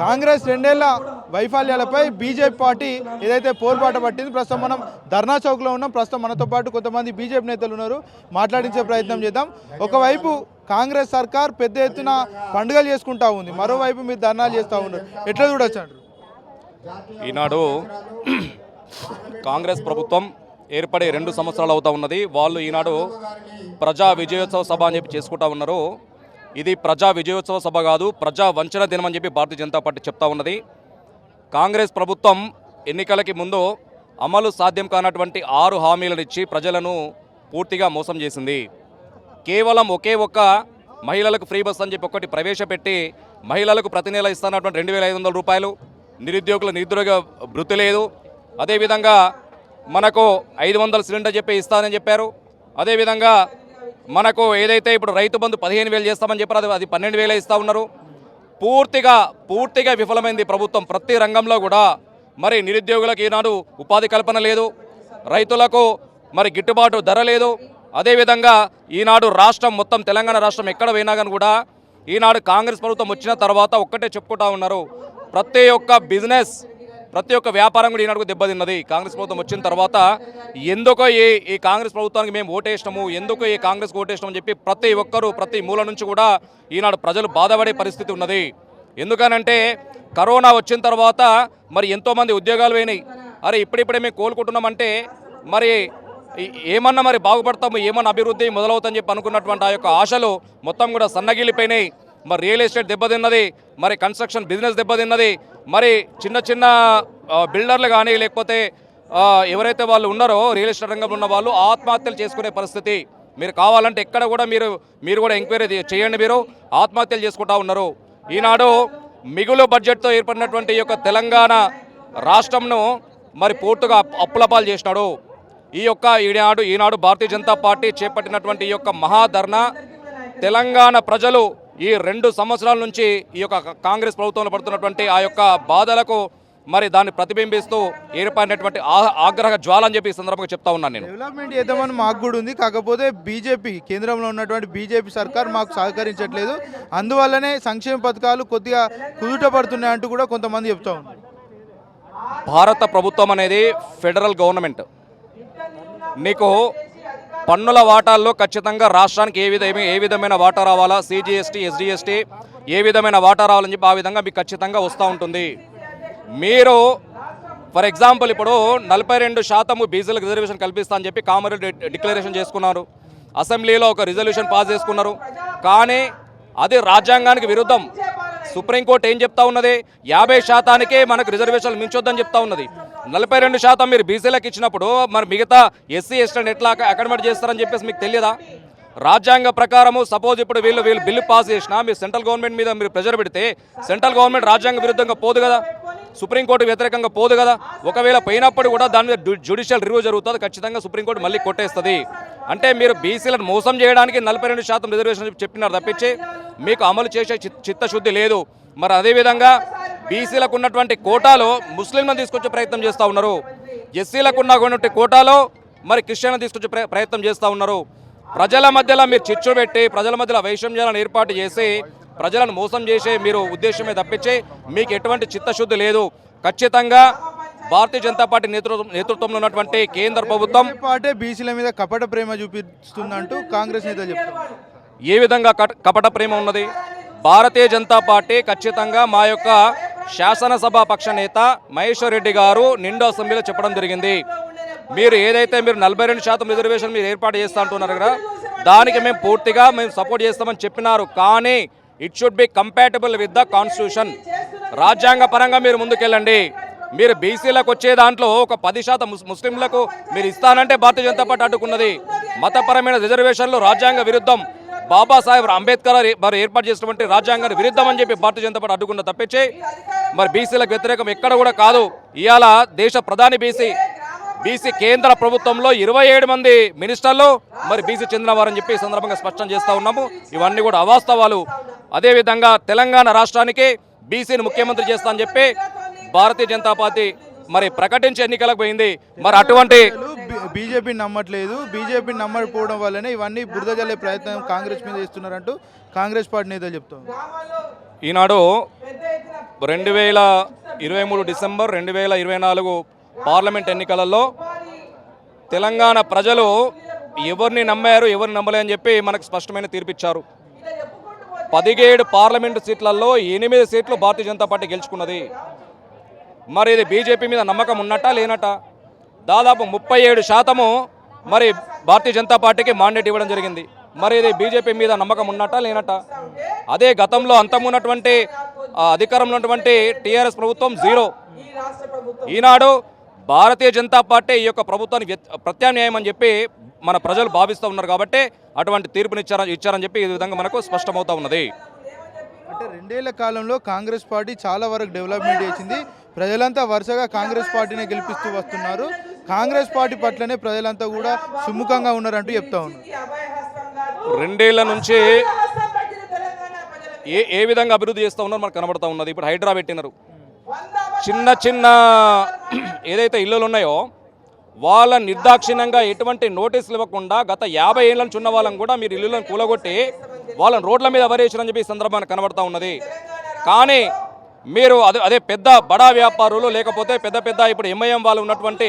కాంగ్రెస్ రెండేళ్ళ వైఫల్యాలపై BJP party ఏదైతే పోరుబాట పట్టింది ప్రస్తుతం మనం ధర్నా చౌక్లో ఉన్నాం. ప్రస్తుతం మనతో పాటు కొంతమంది బీజేపీ నేతలు ఉన్నారు. మాట్లాడించే ప్రయత్నం చేద్దాం. ఒకవైపు కాంగ్రెస్ సర్కార్ పెద్ద ఎత్తున పండుగలు చేసుకుంటా ఉంది. మరోవైపు మీరు ధర్నాలు చేస్తూ ఉన్నారు. ఎట్లా చూడొచ్చు ఈనాడు కాంగ్రెస్ ప్రభుత్వం ఏర్పడే రెండు సంవత్సరాలు అవుతా ఉన్నది. వాళ్ళు ఈనాడు ప్రజా విజయోత్సవ సభ అని చెప్పి చేసుకుంటా ఉన్నారు. ఇది ప్రజా విజయోత్సవ సభ కాదు ప్రజా వంచన దినం అని చెప్పి భారతీయ జనతా పార్టీ చెప్తా ఉన్నది. కాంగ్రెస్ ప్రభుత్వం ఎన్నికలకి ముందు అమలు సాధ్యం కానటువంటి ఆరు హామీలను ఇచ్చి ప్రజలను పూర్తిగా మోసం చేసింది. కేవలం ఒకే ఒక్క మహిళలకు ఫ్రీ బస్ అని చెప్పి ఒకటి ప్రవేశపెట్టి మహిళలకు ప్రతి నెల ఇస్తున్నటువంటి రెండు వేల ఐదు వందల రూపాయలు. నిరుద్యోగుల నిరుద్యోగ భృతి లేదు. అదేవిధంగా మనకు ఐదు వందల సిలిండర్ చెప్పి ఇస్తానని చెప్పారు. అదేవిధంగా మనకు ఏదైతే ఇప్పుడు రైతు బంధు పదిహేను వేలు చేస్తామని చెప్పారు అది అది పన్నెండు వేలే ఇస్తా ఉన్నారు. పూర్తిగా పూర్తిగా విఫలమైంది ప్రభుత్వం. ప్రతి రంగంలో కూడా మరి నిరుద్యోగులకు ఈనాడు ఉపాధి కల్పన లేదు. రైతులకు మరి గిట్టుబాటు ధర లేదు. అదేవిధంగా ఈనాడు రాష్ట్రం మొత్తం తెలంగాణ రాష్ట్రం ఎక్కడ పోయినా కానీ కూడా ఈనాడు కాంగ్రెస్ ప్రభుత్వం వచ్చిన తర్వాత ఒక్కటే చెప్పుకుంటా ఉన్నారు. ప్రతి ఒక్క బిజినెస్ ప్రతి ఒక్క వ్యాపారం కూడా ఈనాడు దెబ్బతిన్నది. కాంగ్రెస్ ప్రభుత్వం వచ్చిన తర్వాత ఎందుకో ఈ ఈ కాంగ్రెస్ ప్రభుత్వానికి మేము ఓటేసినాము ఎందుకో ఈ కాంగ్రెస్కి ఓటేసినామని చెప్పి ప్రతి ఒక్కరూ ప్రతి మూల నుంచి కూడా ఈనాడు ప్రజలు బాధపడే పరిస్థితి ఉన్నది. ఎందుకనంటే కరోనా వచ్చిన తర్వాత మరి ఎంతోమంది ఉద్యోగాలు పోయినాయి. అరే ఇప్పుడిప్పుడే మేము కోలుకుంటున్నామంటే మరి ఏమన్నా మరి బాగుపడతాము ఏమన్నా అభివృద్ధి మొదలవుతుందని చెప్పి అనుకున్నటువంటి ఆ యొక్క ఆశలు మొత్తం కూడా సన్నగిలిపోయినాయి మరి రియల్ ఎస్టేట్ దెబ్బతిన్నది మరి కన్స్ట్రక్షన్ బిజినెస్ దెబ్బతిన్నది మరి చిన్న చిన్న బిల్డర్లు కానీ లేకపోతే ఎవరైతే వాళ్ళు ఉన్నారో రియల్ ఎస్టేట్ రంగంలో ఉన్న వాళ్ళు ఆత్మహత్యలు చేసుకునే పరిస్థితి మీరు కావాలంటే ఎక్కడ కూడా మీరు మీరు కూడా ఎంక్వైరీ చేయండి మీరు. ఆత్మహత్యలు చేసుకుంటా ఉన్నారు. ఈనాడు మిగులు బడ్జెట్తో ఏర్పడినటువంటి ఈ యొక్క తెలంగాణ రాష్ట్రంను మరి పూర్తిగా అప్పులపాలు చేసినాడు. ఈ యొక్క ఈనాడు ఈనాడు భారతీయ జనతా పార్టీ చేపట్టినటువంటి ఈ యొక్క మహాధర్ణ తెలంగాణ ప్రజలు ఈ రెండు సంవత్సరాల నుంచి ఈ యొక్క కాంగ్రెస్ ప్రభుత్వంలో పడుతున్నటువంటి ఆ యొక్క బాధలకు మరి దాన్ని ప్రతిబింబిస్తూ ఏర్పడినటువంటి ఆ- ఆగ్రహ జ్వాల అని చెప్పి ఈ సందర్భంగా చెప్తా ఉన్నాను నేను. డెవలప్మెంట్ చేద్దామని మాకు కూడా ఉంది. కాకపోతే బీజేపీ కేంద్రంలో ఉన్నటువంటి బీజేపీ సర్కార్ మాకు సహకరించట్లేదు. అందువల్లనే సంక్షేమ పథకాలు కొద్దిగా కుదుట పడుతున్నాయి అంటూ కూడా కొంతమంది చెప్తా ఉన్నారు. భారత ప్రభుత్వం అనేది ఫెడరల్ గవర్నమెంట్. నీకు పన్నుల వాటాల్లో ఖచ్చితంగా రాష్ట్రానికి ఏ విధ ఏ విధమైన వాటా రావాలా? సిజిఎస్టీ ఎస్డిఎస్టీ ఏ విధమైన వాటా రావాలని చెప్పి ఆ విధంగా మీకు ఖచ్చితంగా వస్తూ ఉంటుంది. మీరు ఫర్ ఎగ్జాంపుల్ ఇప్పుడు నలభై రెండు శాతము బీసీలకు రిజర్వేషన్ కల్పిస్తా అని చెప్పి కామరెడ్డి డిక్లరేషన్ చేసుకున్నారు. అసెంబ్లీలో ఒక రిజల్యూషన్ పాస్ చేసుకున్నారు. కానీ అది రాజ్యాంగానికి విరుద్ధం. సుప్రీంకోర్టు ఏం చెప్తా ఉన్నది? యాభై శాతానికే మనకు రిజర్వేషన్లు మించొద్దని చెప్తా ఉన్నది. నలభై రెండు శాతం మీరు బీసీలకు ఇచ్చినప్పుడు మరి మిగతా ఎస్సీ ఎస్టీని ఎట్లా అకామిడేట్ చేస్తారని చెప్పేసి మీకు తెలియదా రాజ్యాంగ ప్రకారము సపోజ్ ఇప్పుడు వీళ్ళు వీళ్ళు బిల్లు పాస్ చేసినా మీరు సెంట్రల్ గవర్నమెంట్ మీద మీరు ప్రెజర్ పెడితే సెంట్రల్ గవర్నమెంట్ రాజ్యాంగ విరుద్ధంగా పోదు కదా? సుప్రీంకోర్టు వ్యతిరేకంగా పోదు కదా? ఒకవేళ పోయినప్పుడు కూడా దాని మీద జ్యుడిషియల్ రివ్యూ జరుగుతుంది ఖచ్చితంగా సుప్రీంకోర్టు మళ్ళీ కొట్టేస్తుంది. అంటే మీరు బీసీలను మోసం చేయడానికి నలభై రెండు శాతం రిజర్వేషన్ చెప్పినారు తప్పించి మీకు అమలు చేసే చిత్- చిత్తశుద్ధి లేదు. మరి అదేవిధంగా బీసీలకు ఉన్నటువంటి కోటాలో ముస్లింలను తీసుకొచ్చే ప్రయత్నం చేస్తూ ఉన్నారు. ఎస్సీలకు ఉన్నటువంటి కోటాలో మరి క్రిస్టియన్లను తీసుకొచ్చే ప్ర- ప్రయత్నం చేస్తూ ఉన్నారు. ప్రజల మధ్యలో మీరు చిచ్చు పెట్టి ప్రజల మధ్యలో వైషమ్యాలను ఏర్పాటు చేసి ప్రజలను మోసం చేసే మీరు ఉద్దేశమే తప్పించి మీకు ఎటువంటి చిత్తశుద్ధి లేదు. ఖచ్చితంగా భారతీయ జనతా పార్టీ నేతృత్వం నేతృత్వంలో ఉన్నటువంటి కేంద్ర ప్రభుత్వం పార్టీ బీసీల మీద కపట ప్రేమ చూపిస్తుందంటూ కాంగ్రెస్ నేతలు చెప్తున్నారు. ఏ విధంగా కట- కపట ప్రేమ ఉన్నది? భారతీయ జనతా పార్టీ ఖచ్చితంగా మా యొక్క శాసనసభ పక్ష నేత మహేశ్వర్ రెడ్డి గారు నిండు అసెంబ్లీలో చెప్పడం జరిగింది. మీరు ఏదైతే మీరు నలభై రెండు శాతం రిజర్వేషన్ మీరు ఏర్పాటు చేస్తా అంటున్నారు కదా దానికి మేము పూర్తిగా మేము సపోర్ట్ చేస్తామని చెప్పినారు. కానీ it should be compatible with the constitution రాజ్యాంగ పరంగా మీరు ముందుకెళ్ళండి. మీరు బీసీలకు వచ్చే దాంట్లో ఒక పది శాతం ముస్లింలకు మీరు ఇస్తానంటే భారతీయ జనతా పార్టీ అడ్డుకున్నది. మతపరమైన రిజర్వేషన్లు రాజ్యాంగ విరుద్ధం. బాబాసాహెబ్ అంబేద్కర్ మరి ఏర్పాటు చేసినటువంటి రాజ్యాంగాన్ని విరుద్ధం అని చెప్పి భారతీయ జనతా పార్టీ అడ్డుకున్న తప్పించి మరి బీసీలకు వ్యతిరేకం ఎక్కడ కూడా కాదు. ఇవాళ దేశ ప్రధాని బీసీ బీసీ కేంద్ర ప్రభుత్వంలో ఇరవై ఏడు మంది మినిస్టర్లు మరి బీసీ చెందినవారని చెప్పి సందర్భంగా స్పష్టం చేస్తా ఉన్నాము. ఇవన్నీ కూడా అవాస్తవాలు. అదేవిధంగా తెలంగాణ రాష్ట్రానికి బీసీని ముఖ్యమంత్రి చేస్తా అని చెప్పి భారతీయ జనతా పార్టీ మరి ప్రకటించి ఎన్నికలకు పోయింది. మరి అటువంటి బీజేపీ నమ్మట్లేదు బీజేపీ నమ్మకపోవడం వల్లనే ఇవన్నీ బురద జల్లే ప్రయత్నం కాంగ్రెస్ మీద చేస్తున్నారంటూ కాంగ్రెస్ పార్టీ నేతలు చెప్తారు ఈనాడు రెండు వేల ఇరవై మూడు డిసెంబర్ రెండు వేల ఇరవై నాలుగు పార్లమెంట్ ఎన్నికలలో తెలంగాణ ప్రజలు ఎవరిని నమ్మారు ఎవరిని నమ్మలేని చెప్పి మనకు స్పష్టమైన తీర్పిచ్చారు. పదిహేడు పార్లమెంటు సీట్లలో ఎనిమిది సీట్లు భారతీయ జనతా పార్టీ గెలుచుకున్నది. మరి ఇది బీజేపీ మీద నమ్మకం ఉన్నట్టా లేనట దాదాపు ముప్పై ఏడు శాతము మరి భారతీయ జనతా పార్టీకి మాండేట్ ఇవ్వడం జరిగింది. మరి ఇది బీజేపీ మీద నమ్మకం ఉన్నట్టా లేనట అదే గతంలో అంతమున్నటువంటి అధికారంలో ఉన్నటువంటి టీఆర్ఎస్ ప్రభుత్వం జీరో. ఈనాడు భారతీయ జనతా పార్టీ ఈ యొక్క ప్రభుత్వాన్ని ప్రత్యామ్నాయం అని చెప్పి మన ప్రజలు భావిస్తూ ఉన్నారు కాబట్టి అటువంటి తీర్పునిచ్చారని ఇచ్చారని చెప్పి ఈ విధంగా మనకు స్పష్టమవుతా ఉన్నది. అంటే రెండేళ్ళ కాలంలో కాంగ్రెస్ పార్టీ చాలా వరకు డెవలప్మెంట్ చేసింది. ప్రజలంతా వరుసగా కాంగ్రెస్ పార్టీని గెలిపిస్తూ వస్తున్నారు. కాంగ్రెస్ పార్టీ పట్లనే ప్రజలంతా కూడా సుముఖంగా ఉన్నారంటూ చెప్తా ఉన్నారు. రెండేళ్ళ నుంచి ఏ ఏ విధంగా అభివృద్ధి చేస్తూ ఉన్నారో మనకు కనబడతా ఉన్నది. ఇప్పుడు హైడ్రా పెట్టినారు. చిన్న చిన్న ఏదైతే ఇల్లులు ఉన్నాయో వాళ్ళ నిర్దాక్షిణ్యంగా ఎటువంటి నోటీసులు ఇవ్వకుండా గత యాభై ఏళ్ళ నుంచి ఉన్న వాళ్ళని కూడా మీరు ఇల్లులను కూలగొట్టి వాళ్ళని రోడ్ల మీద ఎవరేసారని చెప్పి సందర్భాన్ని కనబడతా ఉన్నది. కానీ మీరు అదే అదే పెద్ద బడా వ్యాపారులు లేకపోతే పెద్ద పెద్ద ఇప్పుడు ఎంఐఎం వాళ్ళు ఉన్నటువంటి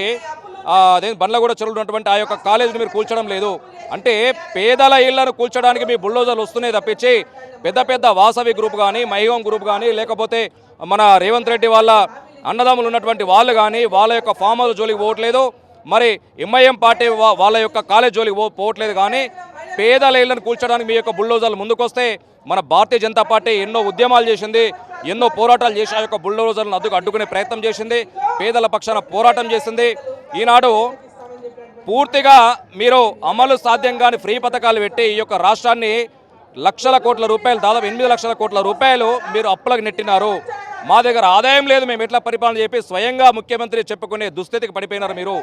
అదే బండ్లగూడ చెరువులు ఉన్నటువంటి ఆ యొక్క కాలేజీని మీరు కూల్చడం లేదు. అంటే పేదల ఇళ్ళను కూల్చడానికి మీ బుల్డోజర్లు వస్తున్నాయి తప్పించి పెద్ద పెద్ద వాసవి గ్రూప్ కానీ మైహోం గ్రూప్ కానీ లేకపోతే మన రేవంత్ రెడ్డి వాళ్ళ అన్నదమ్ములు ఉన్నటువంటి వాళ్ళు కానీ వాళ్ళ యొక్క ఫామ్ హౌస్ జోలికి పోవట్లేదు. మరి ఎంఐఎం పార్టీ వాళ్ళ యొక్క కాలేజ్ జోలికి పో పోవట్లేదు కానీ పేదల ఇళ్ళను కూల్చడానికి మీ యొక్క బుల్డోజర్లు ముందుకొస్తే మన భారతీయ జనతా పార్టీ ఎన్నో ఉద్యమాలు చేసింది ఎన్నో పోరాటాలు చేసి ఆ యొక్క బుల్డోజర్లను అడ్డుకు అడ్డుకునే ప్రయత్నం చేసింది పేదల పక్షాన పోరాటం చేసింది. ఈనాడు పూర్తిగా మీరు అమలు సాధ్యం కాని ఫ్రీ పథకాలు పెట్టి ఈ యొక్క రాష్ట్రాన్ని లక్షల కోట్ల రూపాయలు దాదాపు ఎనిమిది లక్షల కోట్ల రూపాయలు మీరు అప్పులకు నెట్టినారు. మా దగ్గర ఆదాయం లేదు మేము ఎట్లా పరిపాలన చెప్పి స్వయంగా ముఖ్యమంత్రి చెప్పుకునే దుస్థితికి పడిపోయినారు మీరు.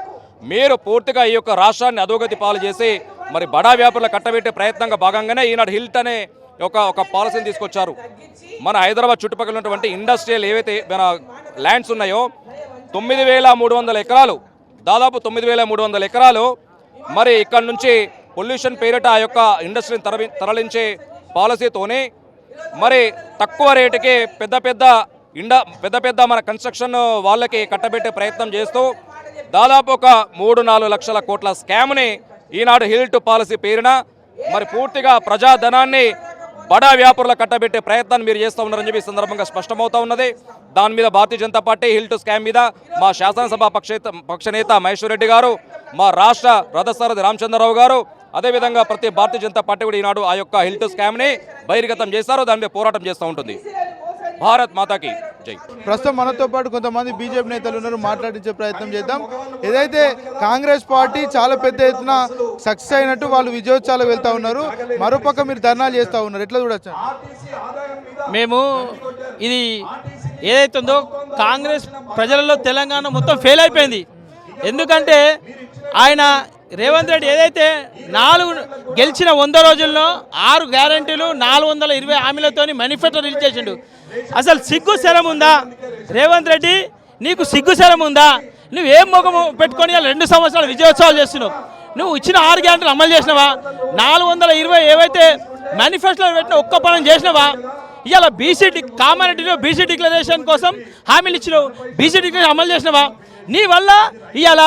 మీరు పూర్తిగా ఈ యొక్క రాష్ట్రాన్ని అధోగతి పాలు చేసి మరి బడా వ్యాపారులు కట్టబెట్టే ప్రయత్నంగా భాగంగానే ఈనాడు హిల్ట్ అనే ఒక ఒక పాలసీని తీసుకొచ్చారు. మన హైదరాబాద్ చుట్టుపక్కల ఉన్నటువంటి ఇండస్ట్రియల్ ఏవైతే మన ల్యాండ్స్ ఉన్నాయో తొమ్మిది వేల మూడు వందల ఎకరాలు దాదాపు తొమ్మిది వేల మూడు వందల ఎకరాలు మరి ఇక్కడ నుంచి పొల్యూషన్ పేరిట ఆ యొక్క ఇండస్ట్రీని తరలి తరలించే పాలసీతోనే మరి తక్కువ రేటుకి పెద్ద పెద్ద ఇండ పెద్ద పెద్ద మన కన్స్ట్రక్షన్ వాళ్ళకి కట్టబెట్టే ప్రయత్నం చేస్తూ దాదాపు ఒక మూడు నాలుగు లక్షల కోట్ల స్కామ్ని ఈనాడు హిల్ టు పాలసీ పేరిన మరి పూర్తిగా ప్రజాధనాన్ని బడా వ్యాపారుల కట్టబెట్టే ప్రయత్నాన్ని మీరు చేస్తూ ఉన్నారని చెప్పి సందర్భంగా స్పష్టమవుతా ఉన్నది. దాని మీద Bharatiya Janata party HILT scam మీద మా శాసనసభ పక్షేత పక్షనేత మహేశ్వర్ రెడ్డి గారు మా రాష్ట్ర రథసారథి రామచంద్రరావు గారు అదేవిధంగా ప్రతి భారతీయ జనతా పార్టీ కూడా ఈనాడు ఆ యొక్క హిల్ టు స్కామ్ని బహిర్గతం చేశారు. దాని మీద పోరాటం చేస్తూ ఉంటుంది. భారత్ మాతాకి. జై. ప్రస్తుతం మనతో పాటు కొంతమంది బీజేపీ నేతలు ఉన్నారు మాట్లాడించే ప్రయత్నం చేద్దాం. ఏదైతే కాంగ్రెస్ పార్టీ చాలా పెద్ద ఎత్తున సక్సెస్ అయినట్టు వాళ్ళు విజయోత్సవాలకు వెళ్తా ఉన్నారు మరోపక్క మీరు ధర్నాలు చేస్తూ ఉన్నారు. ఎట్లా చూడొచ్చు? మేము ఇది ఏదైతే ఉందో కాంగ్రెస్ ప్రజలలో తెలంగాణ మొత్తం ఫెయిల్ అయిపోయింది. ఎందుకంటే ఆయన రేవంత్ రెడ్డి ఏదైతే నాలుగు గెలిచిన వంద రోజుల్లో ఆరు గ్యారంటీలు నాలుగు వందల ఇరవై హామీలతోని మేనిఫెస్టో రిలీజ్ చేసిండు. అసలు సిగ్గు శరం ఉందా? రేవంత్ రెడ్డి నీకు సిగ్గు శరం ఉందా? నువ్వు ఏం ముఖము పెట్టుకొని రెండు సంవత్సరాలు విజయోత్సవాలు చేస్తున్నావు? నువ్వు ఇచ్చిన ఆరు గ్యారంటీలు అమలు చేసినావా? నాలుగు వందల ఇరవై ఏవైతే మేనిఫెస్టోలో పెట్టిన ఒక్క పనం చేసినావా? ఇవాళ బీసీ కామారెడ్డిలో బీసీ డిక్లరేషన్ కోసం హామీలు ఇచ్చినావు. బీసీ డిక్లరేషన్ అమలు చేసినావా? నీ వల్ల ఇవాళ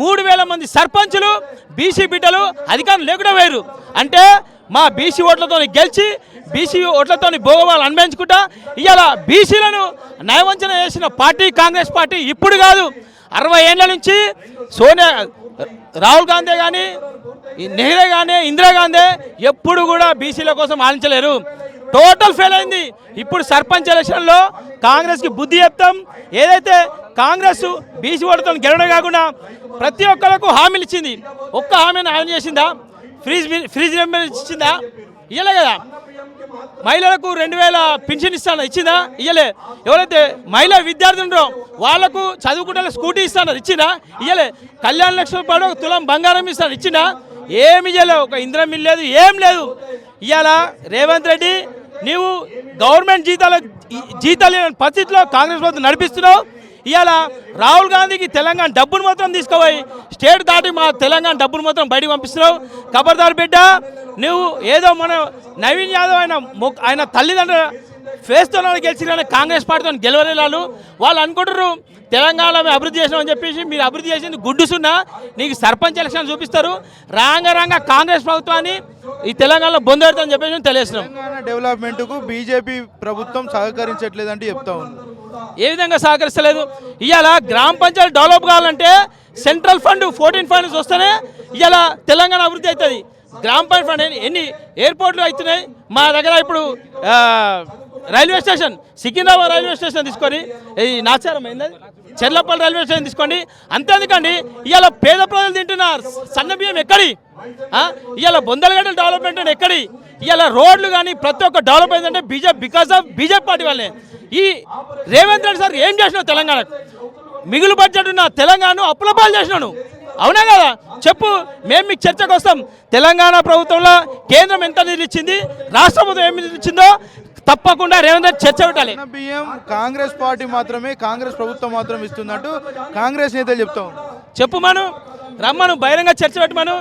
మూడు వేల మంది సర్పంచులు బీసీ బిడ్డలు అధికారం లేకుండా వేరు అంటే మా బీసీ ఓట్లతో గెలిచి బీసీ ఓట్లతో భోగవాళ్ళు అనుభవించుకుంటా ఇవాళ బీసీలను నయవంచన చేసిన పార్టీ కాంగ్రెస్ పార్టీ ఇప్పుడు కాదు. అరవై ఏళ్ళ నుంచి సోనియా రాహుల్ గాంధీ కానీ నెహ్రూ కానీ ఇందిరాగాంధీ ఎప్పుడు కూడా బీసీల కోసం ఆలోచించలేరు. టోటల్ ఫెయిల్ అయింది. ఇప్పుడు సర్పంచ్ ఎలక్షన్లో కాంగ్రెస్కి బుద్ధి చెప్తాం. ఏదైతే కాంగ్రెస్ బీసీ ఓటుతో గెలవడం కాకుండా ప్రతి ఒక్కరికి హామీలు ఇచ్చింది. ఒక్క హామీని హామీ చేసిందా? ఫ్రీజ్ ఫ్రీజ్ నెంబర్ ఇచ్చిందా? ఇవ్వలే కదా. మహిళలకు రెండు వేల పింఛన్ ఇస్తాను? ఇచ్చిందా? ఇయ్యలే. ఎవరైతే మహిళా విద్యార్థులు ఉన్నారో వాళ్ళకు చదువుకుంటే స్కూటీ ఇస్తాను? ఇచ్చిందా? ఇయ్యలే. కళ్యాణ లక్ష్మి పాడు ఒక తులం బంగారం ఇస్తాను? ఇచ్చిందా? ఏమి ఇయ్యలే. ఒక ఇంద్రం ఇల్లేదు లేదు. ఏం లేదు. ఇవాళ రేవంత్ రెడ్డి నీవు గవర్నమెంట్ జీతాల జీతాలు పరిస్థితిలో కాంగ్రెస్ ప్రభుత్వం నడిపిస్తున్నావు. ఇవాళ రాహుల్ గాంధీకి తెలంగాణ డబ్బును మాత్రం తీసుకుపోయి స్టేట్ దాటి మా తెలంగాణ డబ్బును మాత్రం బయటకు పంపిస్తున్నావు. ఖబర్దార్ బిడ్డ నువ్వు ఏదో మన నవీన్ యాదవ్ ఆయన ఆయన తల్లిదండ్రుల ఫేస్తో గెలిచిన కాంగ్రెస్ పార్టీతో గెలవలేలాలు వాళ్ళు. అనుకుంటారు తెలంగాణ మేము అభివృద్ధి చేసినామని చెప్పేసి మీరు అభివృద్ధి చేసింది గుడ్డు సున్నా నీకు సర్పంచ్ ఎలక్షన్ చూపిస్తారు. రాంగ రాంగ కాంగ్రెస్ ప్రభుత్వాన్ని ఈ తెలంగాణలో బొందెడతామని చెప్పేసి మేము తెలియజేస్తున్నాం. తెలంగాణ డెవలప్మెంట్కు బీజేపీ ప్రభుత్వం సహకరించట్లేదంటే చెప్తా ఉంది. ఏ విధంగా సహకరిస్తలేదు? ఇవాళ గ్రామ పంచాయతీ డెవలప్ కావాలంటే సెంట్రల్ ఫండ్ ఫోర్టీన్ ఫండ్స్ వస్తేనే ఇవాళ తెలంగాణ అభివృద్ధి అవుతుంది. గ్రామ పంచాయతీ ఎన్ని- ఎయిర్పోర్ట్లు అవుతున్నాయి? మా దగ్గర ఇప్పుడు railway station Secunderabad railway station తీసుకొని ఈ నాచారం ఏంది చెర్లపల్లి రైల్వే స్టేషన్ తీసుకోండి అంతేందుకండి ఇవాళ పేద ప్రజలు తింటున్నారు. సన్న బియ్యం ఎక్కడి? ఇవాళ బొందలగడ్డ డెవలప్మెంట్ ఎక్కడి? ఇవాళ రోడ్లు కానీ ప్రతి ఒక్క డెవలప్ అయిందంటే BJP because of BJP party వాళ్ళే ఈ రేవంత్ రెడ్డి సార్ ఏం చేసినావు తెలంగాణకు? మిగులు బడ్జెట్ ఉన్న తెలంగాణ అప్పుల పాలు చేసినాను అవునా కదా? చెప్పు. మేము మీకు చర్చకు వస్తాం. తెలంగాణ ప్రభుత్వంలో కేంద్రం ఎంత నిధులు ఇచ్చింది రాష్ట్ర ప్రభుత్వం ఏమి నిధులు ఇచ్చిందో తప్పకుండా రేవంత్ చర్చ పెట్టాలి. బియ్యం కాంగ్రెస్ పార్టీ మాత్రమే కాంగ్రెస్ ప్రభుత్వం మాత్రం ఇస్తున్నట్టు కాంగ్రెస్ నేతలు చెప్తా. చెప్పు మను. రమ్మను. బహిరంగ చర్చ పెట్టమను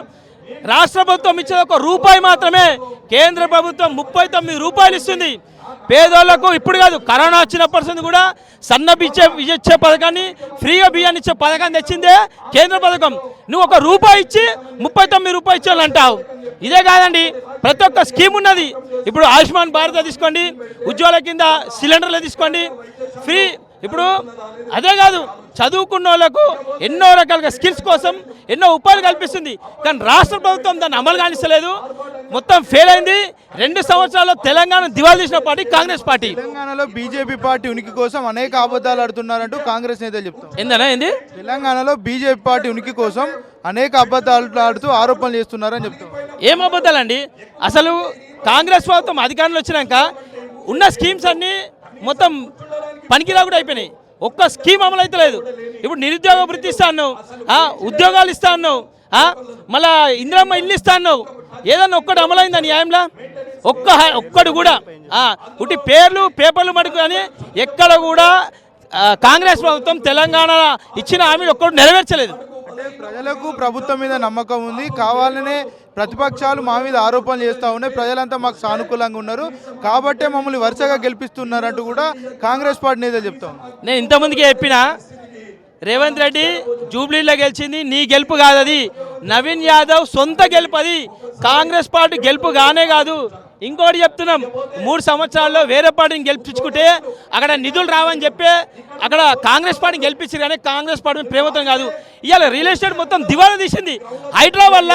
రాష్ట్ర ప్రభుత్వం ఇచ్చేది ఒక రూపాయి మాత్రమే కేంద్ర ప్రభుత్వం ముప్పై తొమ్మిది రూపాయలు ఇస్తుంది. పేదోళ్ళకు ఇప్పుడు కాదు కరోనా వచ్చినప్పటి నుంచి కూడా సన్నబిచ్చే ఇచ్చే పథకాన్ని ఫ్రీగా బియ్యాన్ని ఇచ్చే పథకాన్ని తెచ్చిందే కేంద్ర పథకం. నువ్వు ఒక రూపాయి ఇచ్చి ముప్పై తొమ్మిది రూపాయలు ఇచ్చేవాళ్ళు అంటావు. ఇదే కాదండి ప్రతి ఒక్క స్కీమ్ ఉన్నది. ఇప్పుడు ఆయుష్మాన్ భారత తీసుకోండి ఉజ్వల కింద సిలిండర్లు తీసుకోండి ఫ్రీ ఇప్పుడు అదే కాదు చదువుకున్న వాళ్ళకు ఎన్నో రకాలుగా స్కిల్స్ కోసం ఎన్నో ఉపాధి కల్పిస్తుంది. కానీ రాష్ట్ర ప్రభుత్వం దాన్ని అమలు కానిస్తలేదు. మొత్తం ఫెయిల్ అయింది. రెండు సంవత్సరాల్లో తెలంగాణ దివాళీ తీసిన పార్టీ కాంగ్రెస్ పార్టీ. తెలంగాణలో బీజేపీ పార్టీ ఉనికి కోసం అనేక అబద్ధాలు ఆడుతున్నారంటూ కాంగ్రెస్ నేతలు చెప్తాం ఏందన్నా ఏంది? తెలంగాణలో బీజేపీ పార్టీ ఉనికి కోసం అనేక అబద్ధాలు ఆడుతూ ఆరోపణలు చేస్తున్నారని చెప్తాం ఏం అబద్ధాలండి? అసలు కాంగ్రెస్ ప్రభుత్వం అధికారంలో వచ్చినాక ఉన్న స్కీమ్స్ అన్నీ మొత్తం పనికిరా కూడా అయిపోయినాయి. ఒక్క స్కీమ్ అమలు అయితే లేదు. ఇప్పుడు నిరుద్యోగ వృత్తి ఇస్తా అన్నావు ఉద్యోగాలు ఇస్తా అన్నావు మళ్ళా ఇందిరమ్మ ఇల్లు ఇస్తా అన్నావు. ఏదన్నా ఒక్కటి అమలైందా న్యాయంలా? ఒక్క హ- ఒక్కడు కూడా. ఉట్టి పేర్లు పేపర్లు మడుకు అని ఎక్కడ కూడా కాంగ్రెస్ ప్రభుత్వం తెలంగాణ ఇచ్చిన హామీలు ఒక్కడు నెరవేర్చలేదు. ప్రజలకు ప్రభుత్వం మీద నమ్మకం ఉంది. కావాలనే ప్రతిపక్షాలు మా మీద ఆరోపణలు చేస్తూ ఉన్నాయి. ప్రజలంతా మాకు సానుకూలంగా ఉన్నారు. కాబట్టే మమ్మల్ని వరుసగా గెలిపిస్తున్నారంటూ కూడా కాంగ్రెస్ పార్టీ నేతలు చెప్తాం నేను ఇంతమందికి చెప్పిన రేవంత్ రెడ్డి జూబ్లీలో గెలిచింది నీ గెలుపు కాదది. నవీన్ యాదవ్ సొంత గెలుపు అది కాంగ్రెస్ పార్టీ గెలుపు కానే కాదు. ఇంకోటి చెప్తున్నాం. మూడు సంవత్సరాల్లో వేరే పార్టీని గెలిపించుకుంటే అక్కడ నిధులు రావని చెప్పి అక్కడ కాంగ్రెస్ పార్టీని గెలిపించారు కానీ కాంగ్రెస్ పార్టీ మీద కాదు. ఇవాళ రియల్ ఎస్టేట్ మొత్తం దివాలా తీసింది. హైడ్రా వల్ల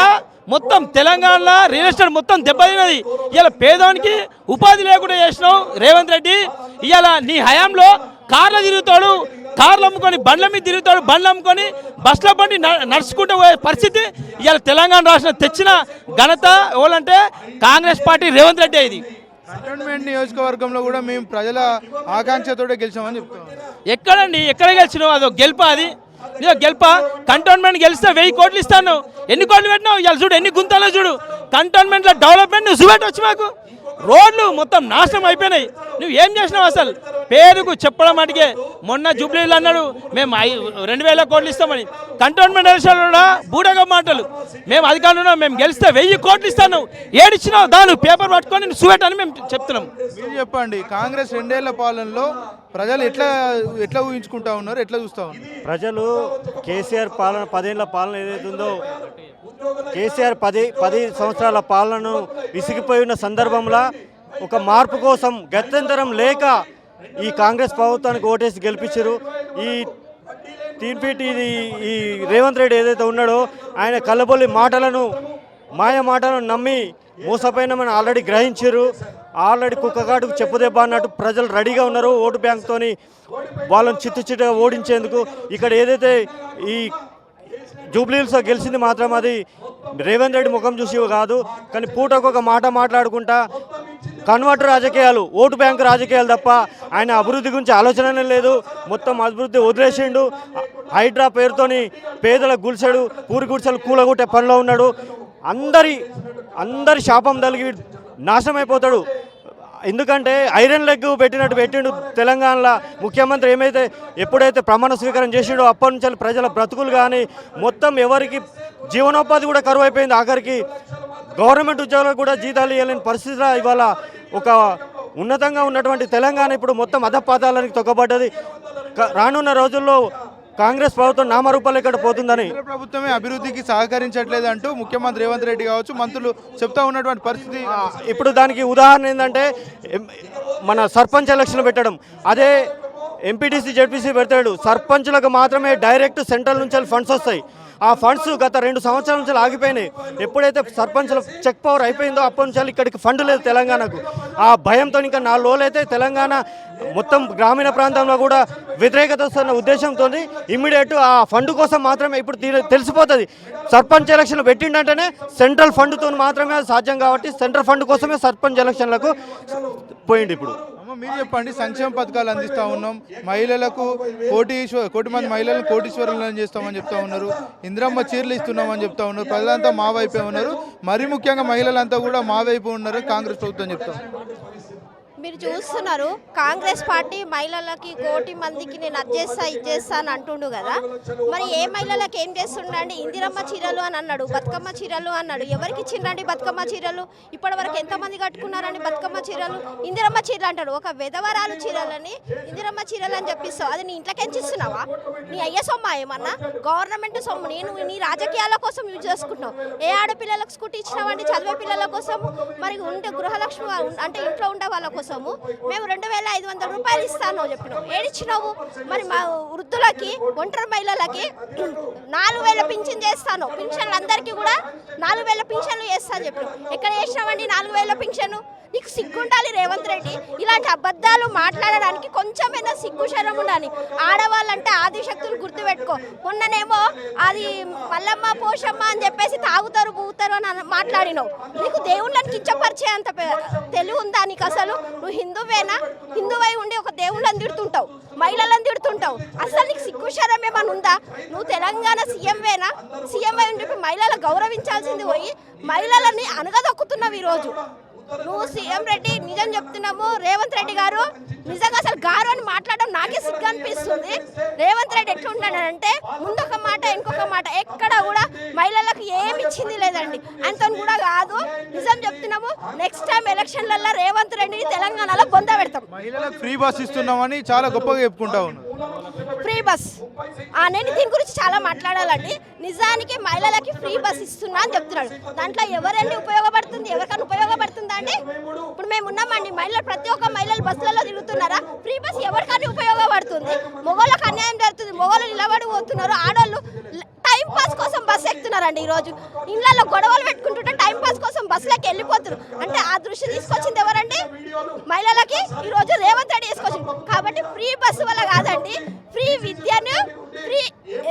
మొత్తం తెలంగాణలో రియల్ ఎస్టేట్ మొత్తం దెబ్బతిన్నది. ఇవాళ పేదవానికి ఉపాధి లేకుండా చేసినావు రేవంత్ రెడ్డి. ఇవాళ నీ హయాంలో కార్లు తిరుగుతాడు. కార్లు అమ్ముకొని బండ్ల మీద తిరుగుతాడు బండ్లు అమ్ముకొని బస్సులో బండి నడుచుకుంటూ పోయే పరిస్థితి. ఇవాళ తెలంగాణ రాష్ట్రం తెచ్చిన ఘనత ఎవరంటే కాంగ్రెస్ పార్టీ రేవంత్ రెడ్డి ఇది. కంటోన్మెంట్ నియోజకవర్గంలో కూడా మేము ప్రజల ఆకాంక్షతోటే గెలిచామని చెప్తాం ఎక్కడండి? ఎక్కడ గెలిచినావు? అదో గెలుపా అది? ఇదో గెలుపా? కంటోన్మెంట్ గెలిస్తే వెయ్యి కోట్లు ఇస్తాను. ఎన్ని కోట్లు పెట్టినావు? ఇవాళ చూడు ఎన్ని గుంతలో చూడు. కంటోన్మెంట్లో డెవలప్మెంట్ నువ్వు చూపెట్టి వచ్చి మాకు. రోడ్లు మొత్తం నాశనం అయిపోయినాయి. నువ్వు ఏం చేసినావు అసలు? పేరుకు చెప్పడం అడిగే మొన్న జూబ్లీలు అన్నాడు మేము ఐ- రెండు వేల కోట్లు ఇస్తామని. కంటోన్మెంట్ కూడా బూడగ మాటలు. మేము అధికారంలో మేము గెలిస్తే వెయ్యి కోట్లు ఇస్తాను. ఏడిచ్చినావు దాని పేపర్ పట్టుకొని నువ్వు చూపెట్టని మేము చెప్తున్నాం. మీరు చెప్పండి కాంగ్రెస్ రెండేళ్ళ పాలనలో ప్రజలు ఎట్లా ఎట్లా ఊహించుకుంటా ఉన్నారు ఎట్లా చూస్తూ ఉన్నారు? ప్రజలు కేసీఆర్ పాలన పదేళ్ళ పాలన ఏదైతే ఉందో కేసీఆర్ పది పది సంవత్సరాల పాలనను విసిగిపోయి ఉన్న సందర్భంలో ఒక మార్పు కోసం గత్యంతరం లేక ఈ కాంగ్రెస్ ప్రభుత్వానికి ఓటేసి గెలిపించారు. ఈ టీపీటీ ఇది ఈ రేవంత్ రెడ్డి ఏదైతే ఉన్నాడో ఆయన కల్లబొల్లి మాటలను మాయ మాటలను నమ్మి మోసపోయినామని ఆల్రెడీ గ్రహించారు. ఆల్రెడీ కుక్కగాటుకు చెప్పుదెబ్బ అన్నట్టు ప్రజలు రెడీగా ఉన్నారు ఓటు బ్యాంక్తో వాళ్ళని చిత్తు చిట్టుగా ఓడించేందుకు ఇక్కడ ఏదైతే ఈ జూబ్లీహిల్స్లో గెలిచింది మాత్రం అది రేవంత్ రెడ్డి ముఖం చూసి కాదు. కానీ పూటకు ఒక మాట మాట్లాడుకుంటా కన్వర్టర్ రాజకీయాలు ఓటు బ్యాంకు రాజకీయాలు తప్ప ఆయన అభివృద్ధి గురించి ఆలోచననే లేదు. మొత్తం అభివృద్ధి వదిలేసిండు. హైడ్రా పేరుతోని పేదల గుడిసెడు పూరి గుడిసెలు కూలగొట్టే పనిలో ఉన్నాడు. అందరి అందరి శాపం తలిగి నాశనం అయిపోతాడు ఎందుకంటే ఐరన్ లెగ్ పెట్టినట్టు పెట్టిండు తెలంగాణలో ముఖ్యమంత్రి ఏమైతే ఎప్పుడైతే ప్రమాణ స్వీకారం చేసిండో అప్పటి నుంచి ప్రజల బ్రతుకులు కానీ మొత్తం ఎవరికి జీవనోపాధి కూడా కరువు అయిపోయింది ఆఖరికి గవర్నమెంట్ ఉద్యోగులకు కూడా జీతాలు ఇవ్వలేని పరిస్థితిలో ఇవాళ ఒక ఉన్నతంగా ఉన్నటువంటి తెలంగాణ ఇప్పుడు మొత్తం అధపాతాలనికి తొక్కబడ్డది. రానున్న రోజుల్లో కాంగ్రెస్ ప్రభుత్వం నామరూపాలు ఇక్కడ పోతుందని? ప్రభుత్వమే అభివృద్ధికి సహకరించట్లేదు అంటూ ముఖ్యమంత్రి రేవంత్ రెడ్డి కావచ్చు మంత్రులు చెప్తా ఉన్నటువంటి పరిస్థితి ఇప్పుడు దానికి ఉదాహరణ ఏంటంటే మన సర్పంచ్ ఎలక్షన్ పెట్టడం. అదే ఎంపీటీసీ జెడ్పీసీ పెడతాడు. సర్పంచ్లకు మాత్రమే డైరెక్ట్ సెంట్రల్ నుంచి ఫండ్స్ వస్తాయి. ఆ ఫండ్స్ గత రెండు సంవత్సరాల నుంచి ఆగిపోయినాయి ఎప్పుడైతే సర్పంచ్ల చెక్ పవర్ అయిపోయిందో అప్పటి నుంచి ఇక్కడికి ఫండ్ లేదు తెలంగాణకు. ఆ భయంతో ఇంకా నాలుగు రోజులు అయితే తెలంగాణ మొత్తం గ్రామీణ ప్రాంతంలో కూడా వ్యతిరేకత వస్తున్న ఉద్దేశంతో ఇమ్మీడియట్ ఆ ఫండ్ కోసం మాత్రమే ఇప్పుడు తెలిసిపోతుంది. సర్పంచ్ ఎలక్షన్లు పెట్టిండంటేనే సెంట్రల్ ఫండ్తో మాత్రమే అది సాధ్యం కాబట్టి సెంట్రల్ ఫండ్ కోసమే సర్పంచ్ ఎలక్షన్లకు పోయింది ఇప్పుడు. మీరు చెప్పండి సంక్షేమ పథకాలు అందిస్తా ఉన్నాం. మహిళలకు కోటీశ్వర కోటి మంది మహిళలను కోటీశ్వరులను చేస్తామని చెప్తా ఉన్నారు. ఇంద్రమ్మ చీరలు ఇస్తున్నామని చెప్తా ఉన్నారు. ప్రజలంతా మా వైపే ఉన్నారు. మరీ ముఖ్యంగా మహిళలంతా కూడా మా వైపు ఉన్నారు. కాంగ్రెస్ ప్రభుత్వం చెప్తాం మీరు చూస్తున్నారు కాంగ్రెస్ పార్టీ మహిళలకి కోటి మందికి నేను అది ఇచ్చేస్తా ఇది అని అంటుండు కదా. మరి ఏ మహిళలకు ఏం చేస్తుండండి ఇందిరమ్మ చీరలు అని అన్నాడు బతుకమ్మ చీరలు అన్నాడు. ఎవరికి ఇచ్చిండ్రండి బతుకమ్మ చీరలు? ఇప్పటి వరకు ఎంతమంది కట్టుకున్నారండి బతుకమ్మ చీరలు? ఇందిరమ్మ చీరలు అంటాడు ఒక విధవరాలు చీరలని ఇందిరమ్మ చీరలు అని చెప్పిస్తావు. అది నీ ఇంట్లోకి ఎంచిస్తున్నావా నీ అయ్య సొమ్మ ఏమన్నా? గవర్నమెంట్ సొమ్ము నేను నీ రాజకీయాల కోసం యూజ్ చేసుకుంటున్నావు. ఏ ఆడపిల్లలకు స్కూటీ ఇచ్చినావండి? చదివే పిల్లల కోసం మరి ఉండే గృహలక్ష్మి అంటే ఇంట్లో ఉండే వాళ్ళ కోసము మేము రెండు వేల ఐదు వందల రూపాయలు ఇస్తాను చెప్పినాం. ఏడిచ్చినావు? మరి మా వృద్ధులకి ఒంటరి మహిళలకి నాలుగు వేల పింఛన్ చేస్తాను. పింఛన్లు అందరికీ కూడా నాలుగు వేల పింఛన్లు చేస్తాను చెప్పినాం. ఎక్కడ చేసినామండి నాలుగు వేల పింఛను? నీకు సిగ్గుండాలి రేవంత్ రెడ్డి. ఇలాంటి అబద్ధాలు మాట్లాడడానికి కొంచెమైనా సిగ్గు శరం ఉండాలి. ఆడవాళ్ళంటే ఆదిశక్తులు గుర్తుపెట్టుకో. మొన్ననేమో అది మల్లమ్మ పోషమ్మ అని చెప్పేసి తాగుతారు పూగుతారు అని మాట్లాడినావు. నీకు దేవుళ్ళని కించపరిచే అంత తెలివి ఉందా నీకు అసలు? నువ్వు హిందువేనా? హిందువై ఉండి ఒక దేవుళ్ళని తిడుతుంటావు మహిళలను తిడుతుంటావు అసలు నీకు సిగ్గు శరం ఏమైనా ఉందా? నువ్వు తెలంగాణ సీఎంవేనా సీఎం అయి ఉండి మహిళలు గౌరవించాల్సింది పోయి మహిళలని అనగదొక్కుతున్నావు ఈరోజు. నువ్వు సీఎం రెడ్డి నిజం చెప్తున్నాము రేవంత్ రెడ్డి గారు. నిజంగా అసలు గారు అని మాట్లాడడం నాకే సిగ్గు అనిపిస్తుంది. రేవంత్ రెడ్డి ఎట్లుంటాడంటే ముందొక మాట ఇంకొక మాట ఎక్కడ కూడా మహిళలకు ఏమి ఇచ్చింది లేదండి. అంత కూడా కాదు. నిజం చెప్తున్నాము నెక్స్ట్ టైం ఎలక్షన్లలో రేవంత్ రెడ్డిని తెలంగాణలో బొంద పెడతాం. మహిళలకు ఫ్రీ బస్ ఇస్తున్నామని చాలా గొప్పగా చెప్పుకుంటా ఫ్రీ బస్. ఆ, నేను దీని గురించి చాలా మాట్లాడాలండి. నిజానికి మహిళలకి ఫ్రీ బస్ ఇస్తున్నా అని చెప్తున్నాడు. దాంట్లో ఎవరండి ఉపయోగపడుతుంది ఎవరికైనా ఉపయోగపడుతుందా అండి? ఇప్పుడు మేము ఉన్నామండి మహిళలు ప్రతి ఒక్క మహిళలు బస్సులలో తిరుగుతున్నారా ఫ్రీ బస్ ఎవరికైనా ఉపయోగపడుతుంది? మొగోళ్ళకి అన్యాయం జరుగుతుంది మొగోళ్ళు నిలబడి పోతున్నారు ఆడవాళ్ళు టైం పాస్ కోసం బస్సు ఎక్కుతున్నారండి ఈరోజు. ఇళ్ళల్లో గొడవలు పెట్టుకుంటుంటే టైం పాస్ కోసం బస్సులోకి వెళ్ళిపోతున్నారు. అంటే ఆ దృష్టి తీసుకొచ్చింది ఎవరండి? మహిళలకి ఈరోజు రేవంత్ రెడ్డి తీసుకొచ్చింది. కాబట్టి ఫ్రీ బస్సు వల్ల కాదండి ఫ్రీ విద్యను ఫ్రీ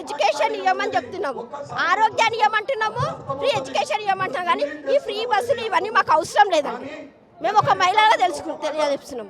ఎడ్యుకేషన్ ఇవ్వమని చెప్తున్నాము. ఆరోగ్యాన్ని ఇవ్వమంటున్నాము ఫ్రీ ఎడ్యుకేషన్ ఇవ్వమంటున్నాం కానీ ఈ ఫ్రీ బస్సులు ఇవన్నీ మాకు అవసరం లేదండి. మేము ఒక మహిళగా తెలుసుకుని తెలియజేస్తున్నాం